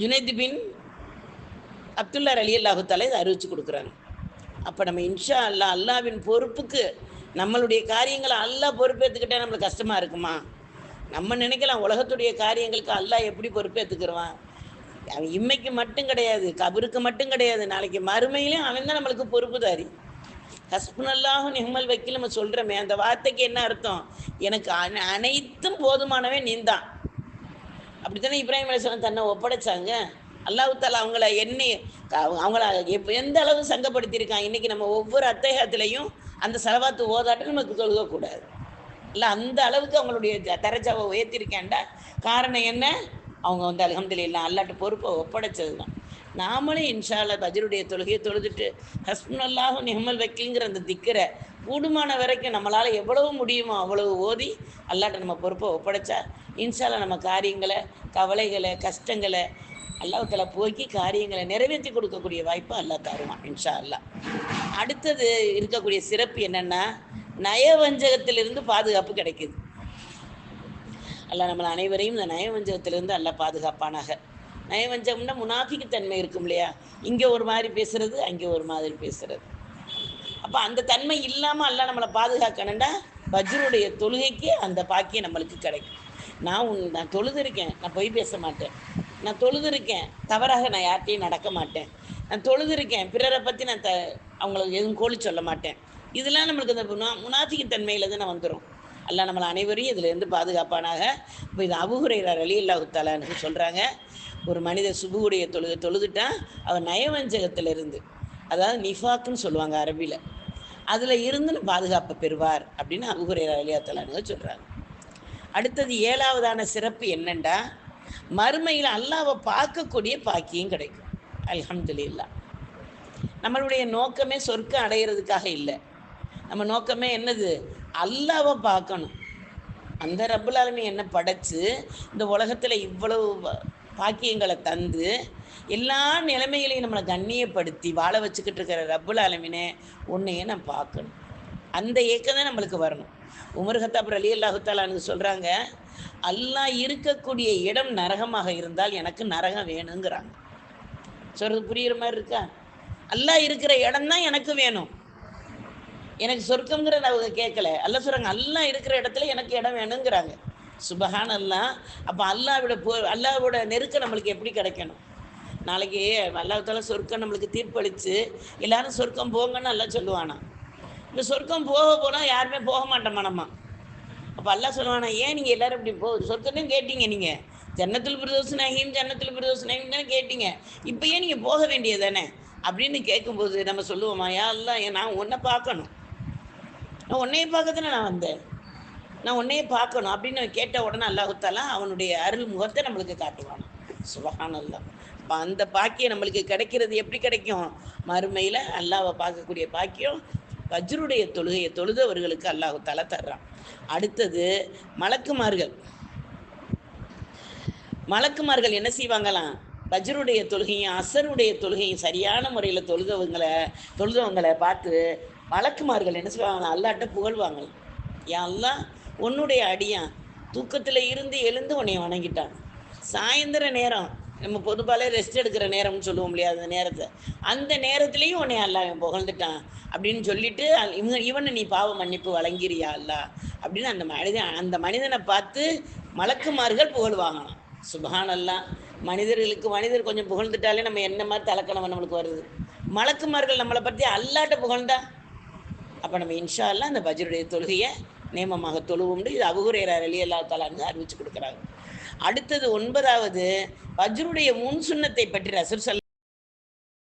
ஜுனைத் பின் அப்துல்லா அலி அல்லாஹுத்தாலா இதை அறிவிச்சு கொடுக்குறாங்க. அப்போ நம்ம இன்ஷா அல்லா அல்லாவின் பொறுப்புக்கு நம்மளுடைய காரியங்களை அல்லா பொறுப்பேற்றுக்கிட்டே நம்மளுக்கு கஷ்டமாக இருக்குமா? நம்ம நினைக்கலாம் உலகத்துடைய காரியங்களுக்கு அல்லாஹ் எப்படி பொறுப்பேற்றுக்கிறவான் அவன் இம்மைக்கு மட்டும் கிடையாது கபருக்கு மட்டும் கிடையாது. நாளைக்கு மறுமையிலையும் அவன் தான் நம்மளுக்கு பொறுப்புதாரி. ஹஸ்புனல்லாஹு நிம்மல் வைக்கல் நம்ம சொல்கிறோமே அந்த வார்த்தைக்கு என்ன அர்த்தம்? எனக்கு அனைத்தும் போதுமானவன் நீந்தான் அப்படித்தானே இப்ராஹிம் அலிஸ்லாம் தன்னை ஒப்படைச்சாங்க? அல்லாஹ் தாலா அவங்கள என்ன அவங்க- அவங்கள எப்- எந்த அளவு சங்கப்படுத்தியிருக்காங்க? இன்னைக்கு நம்ம ஒவ்வொரு அத்தேகத்திலையும் அந்த செலவாத்து ஓதாட்டம் நமக்கு தொழுகக்கூடாது. இல்லை அந்த அளவுக்கு அவங்களுடைய ஜ- தரஜாவை உயர்த்திருக்கேன்டா காரணம் என்ன? அவங்க வந்து அலகம்தில் இல்லை அல்லாட்டு பொறுப்பை ஒப்படைச்சது தான் நாமளும் இன்ஷால்ல பஜருடைய தொழுகையை தொழுதுட்டு ஹஸ்புனல்லாஹு நிஹமல் வைக்கிங்கிற அந்த திக்கரை கூடுமான வரைக்கும் நம்மளால் எவ்வளவு முடியுமோ அவ்வளவு ஓதி அல்லாட்ட நம்ம பொறுப்பை ஒப்படைச்சா இன்ஷால்ல நம்ம காரியங்களை கவலைகளை கஷ்டங்களை அல்லாஹ்தால போக்கி காரியங்களை நிறைவேற்றி கொடுக்கக்கூடிய வாய்ப்பை அல்லாஹ் தருவான் இன்ஷா அல்லாஹ் அடுத்தது இருக்கக்கூடிய சிறப்பு என்னென்னா நயவஞ்சகத்திலிருந்து பாதுகாப்பு கிடைக்குது. அல்லாஹ் நம்மளை அனைவரையும் இந்த நயவஞ்சகத்திலிருந்து அல்ல பாதுகாப்பானாக. நயவஞ்சகம்னா முனாஃபிக்கு தன்மை இருக்கும் இல்லையா? இங்கே ஒரு மாதிரி பேசுறது அங்கே ஒரு மாதிரி பேசுறது. அப்போ அந்த தன்மை இல்லாமல் அல்லாஹ் நம்மளை பாதுகாக்கணும்டா வஜ்ருடைய தொழுகைக்கு அந்த பாக்கியம் நம்மளுக்கு கிடைக்கும். நான் உன் நான் தொழுதுருக்கேன். நான் பொய் பேச மாட்டேன். நான் தொழுதுருக்கேன். தவறாக நான் யார்கிட்டையும் நடக்க மாட்டேன். நான் தொழுதுருக்கேன். பிறரை பற்றி நான் த அவங்களுக்கு எதுவும் கோழி சொல்ல மாட்டேன். இதெல்லாம் நம்மளுக்கு அந்த முனா முனாஃபிக்கு தன்மையில் தானே வந்துடும் அல்ல நம்மளை அனைவரையும் இதிலேருந்து பாதுகாப்பானாக இப்போ இது அபுகுரையர் அலி அல்லாஹுத்தாலான்னு சொல்கிறாங்க ஒரு மனிதர் சுபுவுடைய தொழுகை தொழுதுட்டான். அவர் நயவஞ்சகத்திலிருந்து அதாவது நிஃபாக்குன்னு சொல்லுவாங்க அரபியில் அதில் இருந்து பாதுகாப்பை பெறுவார் அப்படின்னு அபுகுரையர் அலி சொல்கிறாங்க அடுத்தது ஏழாவதான சிறப்பு என்னென்னா மறுமையில் அல்லாவை பார்க்கக்கூடிய பாக்கியம் கிடைக்கும். அலமதுல்லா நம்மளுடைய நோக்கமே சொர்க்கம் அடையிறதுக்காக இல்லை. நம்ம நோக்கமே என்னது? அல்லாவை பார்க்கணும். அந்த ரப்புலாலுமே என்ன படைச்சு இந்த உலகத்தில் இவ்வளவு பாக்கியங்களை தந்து எல்லா நிலைமைகளையும் நம்மளை கண்ணியப்படுத்தி வாழ வச்சுக்கிட்டு இருக்கிற ரப்புல் அலமினே உன்னையே நான் பார்க்கணும். அந்த ஏக்கம் தான் நம்மளுக்கு வரணும். உமர் ஹத்தாப் அலி அல்லாஹுத்தாலான்னு சொல்கிறாங்க அல்லாஹ் இருக்கக்கூடிய இடம் நரகமாக இருந்தால் எனக்கு நரகம் வேணுங்கிறாங்க. சொல்கிறது புரியுற மாதிரி இருக்கா? அல்லாஹ் இருக்கிற இடம் தான் எனக்கு வேணும். எனக்கு சொர்க்கங்கிறத அவங்க கேட்கல. அல்லாஹ் சொல்கிறாங்க அல்லாஹ் இருக்கிற இடத்துல எனக்கு இடம் வேணுங்கிறாங்க. சுபஹான் அல்லாஹ் அப்போ அல்லாவோட போ அல்லாவோட நெருக்கம் நம்மளுக்கு எப்படி கிடைக்கணும்? நாளைக்கு அல்லாஹால சொர்க்கம் நம்மளுக்கு தீர்ப்பளித்து எல்லாரும் சொர்க்கம் போங்கன்னு எல்லாம் சொல்லுவானா? இந்த சொர்க்கம் போக போனால் யாருமே போக மாட்டோமா நம்ம? அப்போ எல்லாம் சொல்லுவானா ஏன் நீங்கள் எல்லாரும் இப்படி போ சொர்க்கத்தையும் கேட்டீங்க நீங்கள் ஜன்னத்தில் பிரதோஸ் நகிம் ஜன்னத்தில் பிரதோஸ் நகிம் தானே கேட்டீங்க. இப்போ ஏன் நீங்கள் போக வேண்டியது தானே அப்படின்னு கேட்கும்போது நம்ம சொல்லுவோமா யா எல்லாம் நான் உன்னை பார்க்கணும். நான் உன்னையே பார்க்க தானே நான் வந்தேன். நான் உன்னையே பார்க்கணும். அப்படின்னு கேட்ட உடனே அல்லாஹுத்தாலா அவனுடைய அருள் முகத்தை நம்மளுக்கு காட்டுவான். சுபஹான் அந்த பாக்கியம் நம்மளுக்கு கிடைக்கிறது எப்படி கிடைக்கும்? மறுமையில் அல்லாவை பார்க்கக்கூடிய பாக்கியம் வஜ்ருடைய தொழுகையை தொழுதவர்களுக்கு அல்லாஹு தலை தர்றான். அடுத்தது மலக்குமார்கள். மலக்குமார்கள் என்ன செய்வாங்களாம்? பஜ்ருடைய தொழுகையும் அசருடைய தொழுகையும் சரியான முறையில் தொழுதவங்களை தொழுதவங்களை பார்த்து மலக்குமார்கள் என்ன செய்வாங்களாம்? அல்லாட்ட புகழ்வாங்களாம். ஏன் அல்லாஹ் உன்னுடைய அடியான் தூக்கத்தில் இருந்து எழுந்து உன்னை வணங்கிட்டான். சாயந்தர நேரம் நம்ம பொதுப்பாலே ரெஸ்ட் எடுக்கிற நேரம்னு சொல்லுவோம் இல்லையா அந்த நேரத்தை. அந்த நேரத்துலேயும் உன்னை அல்லா இவன் புகழ்ந்துட்டான் அப்படின்னு சொல்லிட்டு இவங்க இவனை நீ பாவ மன்னிப்பு வழங்கிறியா அல்லா அப்படின்னு அந்த மனிதன் அந்த மனிதனை பார்த்து மலக்குமார்கள் புகழ்வாங்களாம் சுபஹான் மனிதர்களுக்கு மனிதர் கொஞ்சம் புகழ்ந்துட்டாலே நம்ம என்ன மாதிரி தலக்கணம் நம்மளுக்கு வருது? மலக்குமார்கள் நம்மளை பற்றி அல்லாட்ட புகழ்ந்தா? அப்போ நம்ம இன்ஷா அல்லா அந்த பஜருடைய தொழுகையை நேமமாக தொழுவோம்னு இது அபுகுரேரர் வெளியெல்லா தலான்னு அறிவிச்சு கொடுக்குறாங்க. அடுத்தது ஒன்பதாவது வஜ்ருடைய முன் சுண்ணத்தை பற்றி ரசூல்